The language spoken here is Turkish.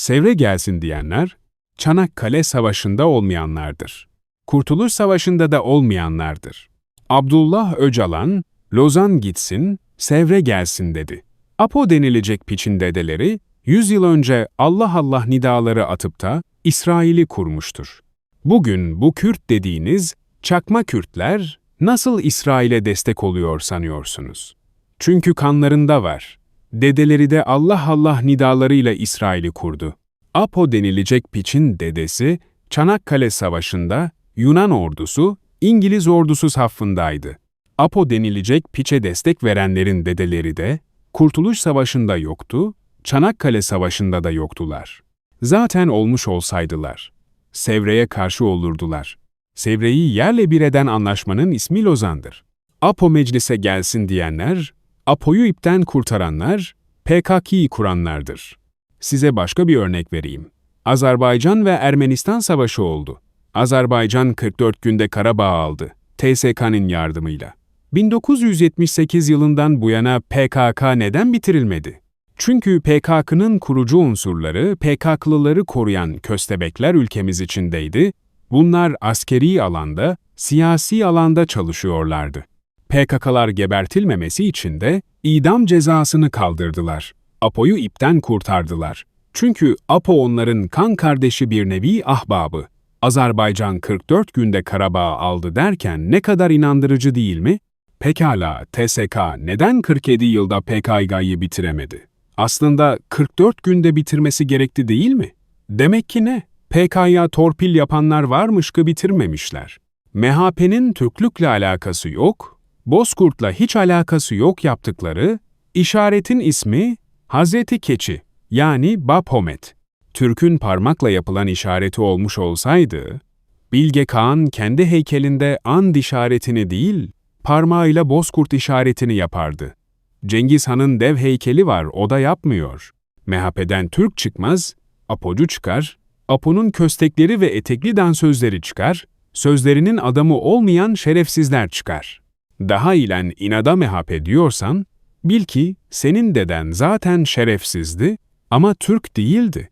Sevre gelsin diyenler, Çanakkale Savaşı'nda olmayanlardır. Kurtuluş Savaşı'nda da olmayanlardır. Abdullah Öcalan, Lozan gitsin, Sevre gelsin dedi. Apo denilecek piçin dedeleri, 100 yıl önce Allah Allah nidaları atıp da İsrail'i kurmuştur. Bugün bu Kürt dediğiniz çakma Kürtler nasıl İsrail'e destek oluyor sanıyorsunuz? Çünkü kanlarında var. Dedeleri de Allah Allah nidalarıyla İsrail'i kurdu. Apo denilecek piçin dedesi Çanakkale Savaşı'nda Yunan ordusu İngiliz ordusu safındaydı. Apo denilecek piçe destek verenlerin dedeleri de Kurtuluş Savaşı'nda yoktu, Çanakkale Savaşı'nda da yoktular. Zaten olmuş olsaydılar. Sevre'ye karşı olurdular. Sevre'yi yerle bir eden anlaşmanın ismi Lozan'dır. Apo meclise gelsin diyenler, Apo'yu ipten kurtaranlar, PKK'yı kuranlardır. Size başka bir örnek vereyim. Azerbaycan ve Ermenistan savaşı oldu. Azerbaycan 44 günde Karabağ aldı, TSK'nın yardımıyla. 1978 yılından bu yana PKK neden bitirilmedi? Çünkü PKK'nın kurucu unsurları, PKK'lıları koruyan köstebekler ülkemiz içindeydi. Bunlar askeri alanda, siyasi alanda çalışıyorlardı. PKK'lar gebertilmemesi için de idam cezasını kaldırdılar. APO'yu ipten kurtardılar. Çünkü APO onların kan kardeşi bir nevi ahbabı. Azerbaycan 44 günde Karabağ aldı derken ne kadar inandırıcı değil mi? Pekala TSK neden 47 yılda PKK'yı bitiremedi? Aslında 44 günde bitirmesi gerekti değil mi? Demek ki ne? PKK'ya torpil yapanlar varmış ki bitirmemişler. MHP'nin Türklükle alakası yok, Bozkurt'la hiç alakası yok yaptıkları, işaretin ismi Hazreti Keçi yani Baphomet. Türk'ün parmakla yapılan işareti olmuş olsaydı, Bilge Kağan kendi heykelinde and işaretini değil, parmağıyla bozkurt işaretini yapardı. Cengiz Han'ın dev heykeli var, o da yapmıyor. MHP'den Türk çıkmaz, Apocu çıkar, Apo'nun köstekleri ve etekli dansözleri çıkar, sözlerinin adamı olmayan şerefsizler çıkar. Daha ilen inada MHP diyorsan, bil ki senin deden zaten şerefsizdi ama Türk değildi.